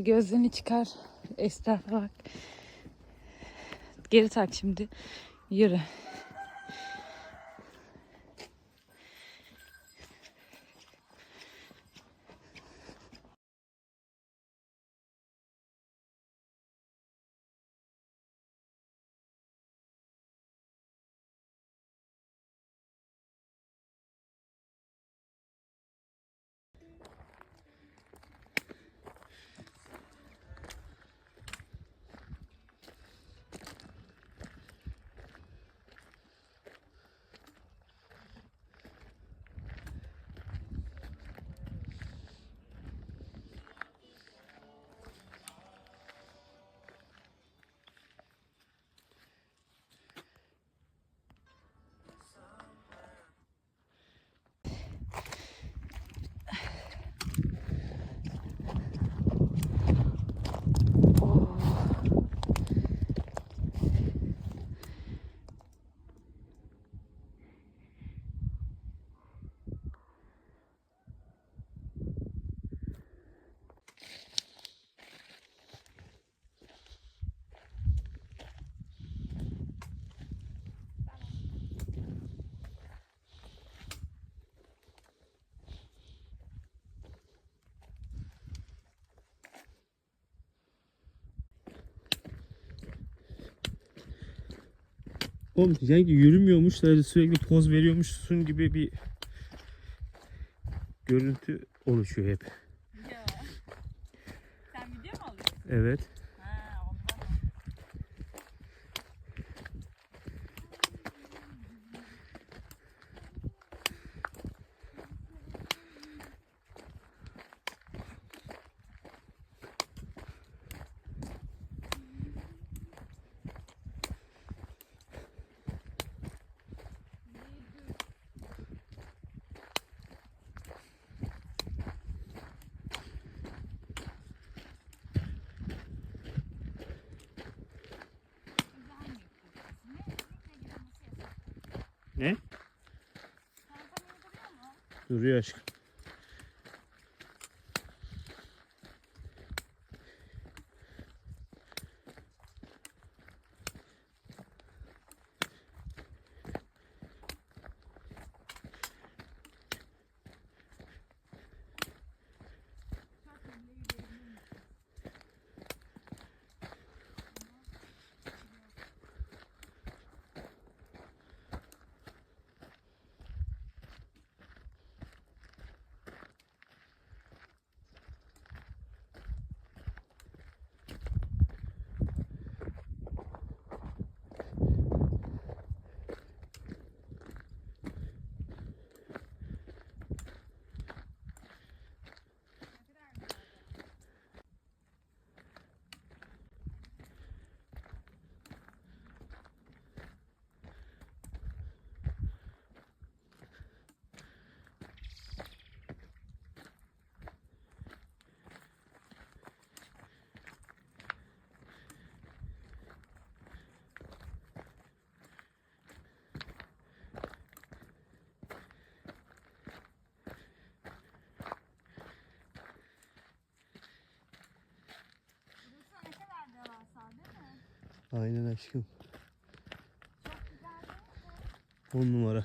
Hadi gözlüğünü çıkar. Estrafa bak. Geri tak şimdi. Yürü. Oğlum sanki yürümüyormuş da sürekli poz veriyormuşsun gibi bir görüntü oluşuyor hep. Sen video mu alıyorsun? Evet. Duruyor aşkım. Ne kadar devasa değil mi? Aynen aşkım. Çok güzel değil mi? 10 numara.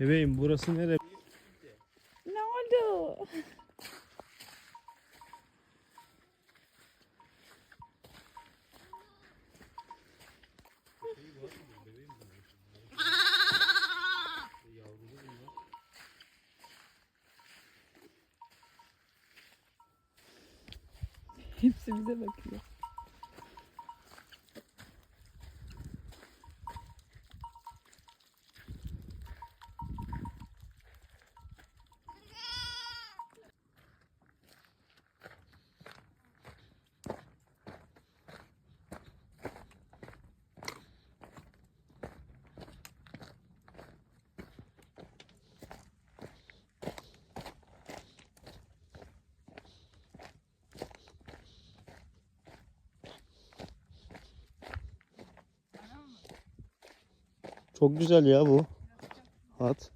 Bebeğim burası nere? Ne oldu? Hepsi bize bakıyor. Çok güzel ya bu. At.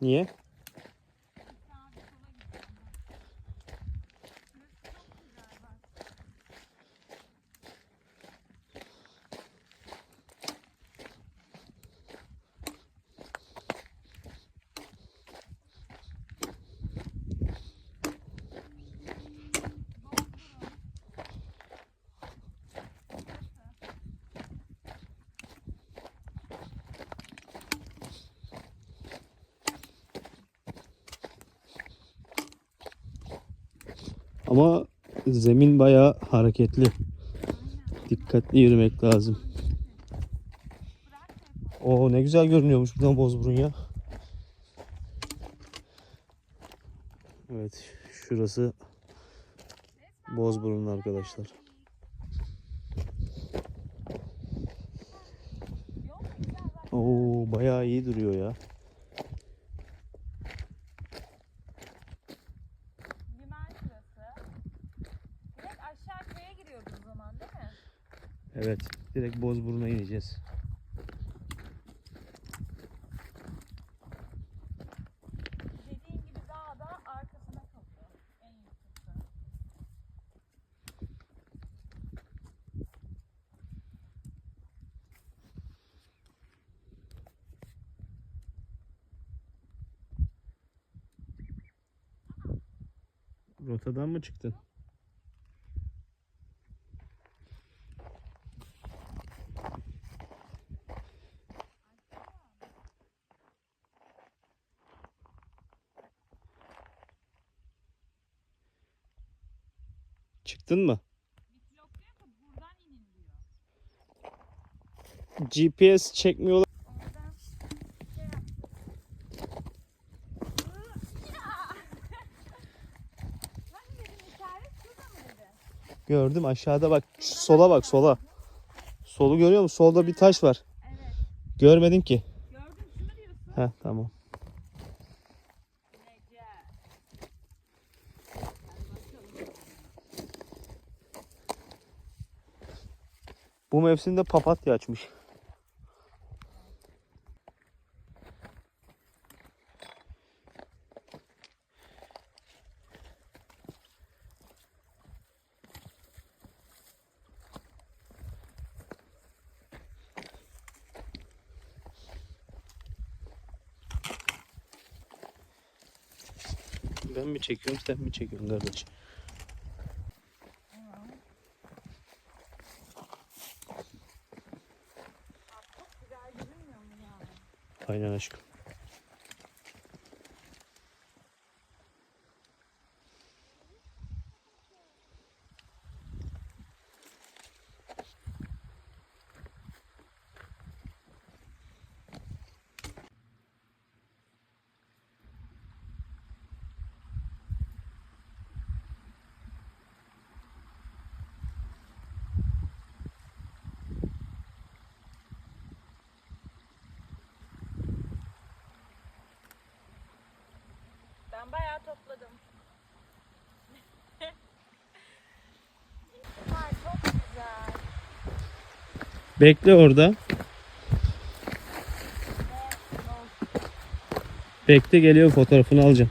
Niye? Ama zemin bayağı hareketli. Dikkatli yürümek lazım. O ne güzel görünüyormuş buradan Bozburun ya. Evet, şurası Bozburun arkadaşlar. Oo, bayağı iyi duruyor ya. Liman şurası. Direkt aşağı köye giriyoruz o zaman değil mi? Evet, direkt Bozburun'a ineceğiz. Dediğin gibi daha da arkasına kalıyor. En yüksekte. Rotadan mı çıktın? Çıktın mı? Bir blok diyor ki buradan inin diyor. GPS çekmiyor. Oradan şey yaptı. Hani dedim şurada mı dedi? Gördüm aşağıda bak. Sola bak sola. Solu görüyor musun? Solda bir taş var. Evet. Görmedin ki. Gördüm şunu diyorsun. Heh tamam. Bu mevsimde papatya açmış. Ben mi çekiyorum sen mi çekiyorsun kardeş? Çok güzel görünmüyor mu ya? Aynen aşkım. Ben bayağı topladım. Ay çok güzel. Bekle orada. Bekle geliyor fotoğrafını alacağım.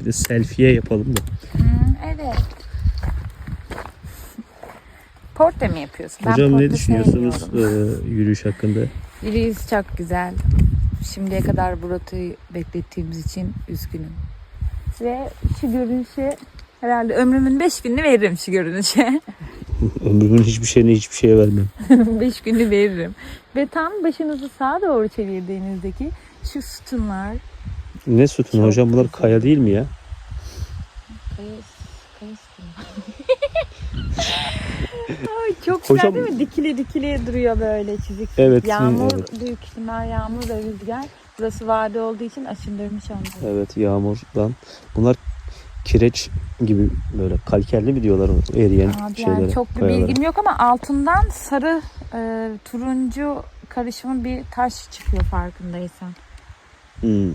Bir de selfie yapalım da. evet. Portre mi yapıyorsun? Hocam ne düşünüyorsunuz e, yürüyüş hakkında? Yürüyüş çok güzel. Şimdiye kadar bu rotayı beklettiğimiz için üzgünüm. Ve şu görünüşe herhalde ömrümün 5 gününü veririm şu görünüşe. Ömrümün hiçbir şeyini hiçbir şeye vermem. 5 günü veririm. Ve tam başınızı sağa doğru çevirdiğinizdeki şu sütunlar. Ne sütun Çok hocam bunlar kaya değil mi ya? Çok güzel Hocam- değil mi? Dikili dikili duruyor böyle çizik. Evet, Yağmur, evet. büyük ihtimal yağmur ve rüzgar. Burası vade olduğu için aşındırmış onları. Evet yağmurdan. Bunlar kireç gibi böyle kalkerli mi diyorlar eriyen Abi şeylere? yani çok bir kayalara? bilgim yok ama altından sarı e, turuncu karışımı bir taş çıkıyor farkındaysan. Hmm.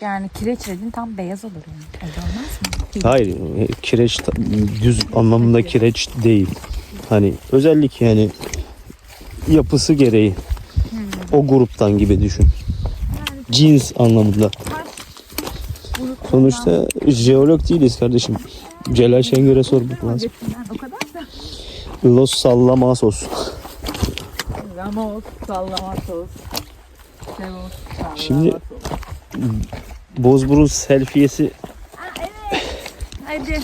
Yani kireç dedin tam beyaz olur yani. Öyle olmaz mı? Hayır, e, kireç düz anlamında kireç değil. Hani özellik yani yapısı gereği o gruptan gibi düşün. Cins anlamında. Sonuçta jeolog değiliz kardeşim. Celal Şengör'e sormak lazım. Los Sallamasos. Ramos, sallamatos. Sevos, Şimdi- Bozburun selfiesi Hadi.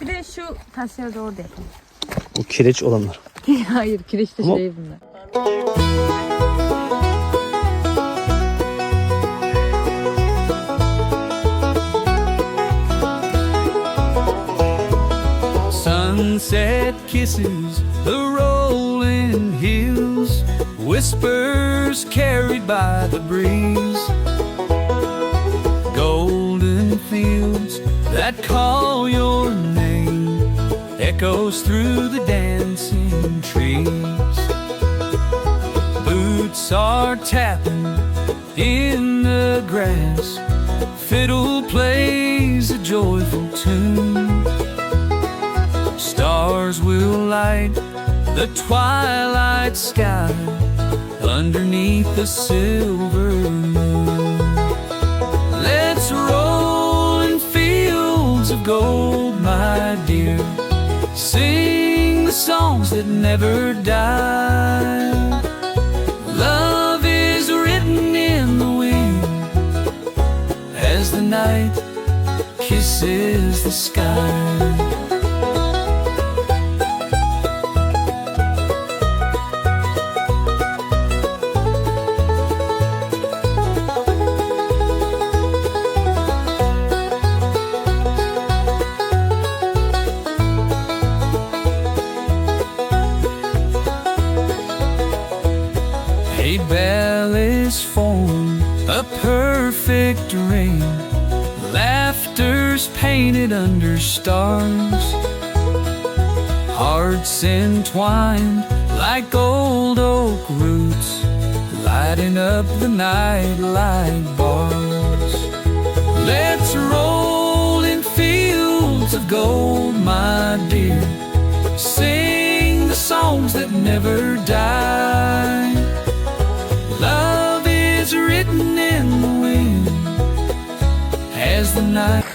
Bir de şu taşları da orada yapalım. O kireç olanlar. Hayır kireç de Ama- şey bunlar. Sunset kisses the rolling hills, whispers carried by the breeze. Golden fields that call your name echoes through the dancing trees. Boots are tapping in the grass, fiddle plays a joyful tune. Stars will light the twilight sky underneath the silver moon. That never die. Love is written in the wind as the night kisses the sky. Formed, a perfect ring. Laughter's painted under stars. Hearts entwined like old oak roots, lighting up the night like bars. Let's roll in fields of gold, my dear. Sing the songs that never die. The night.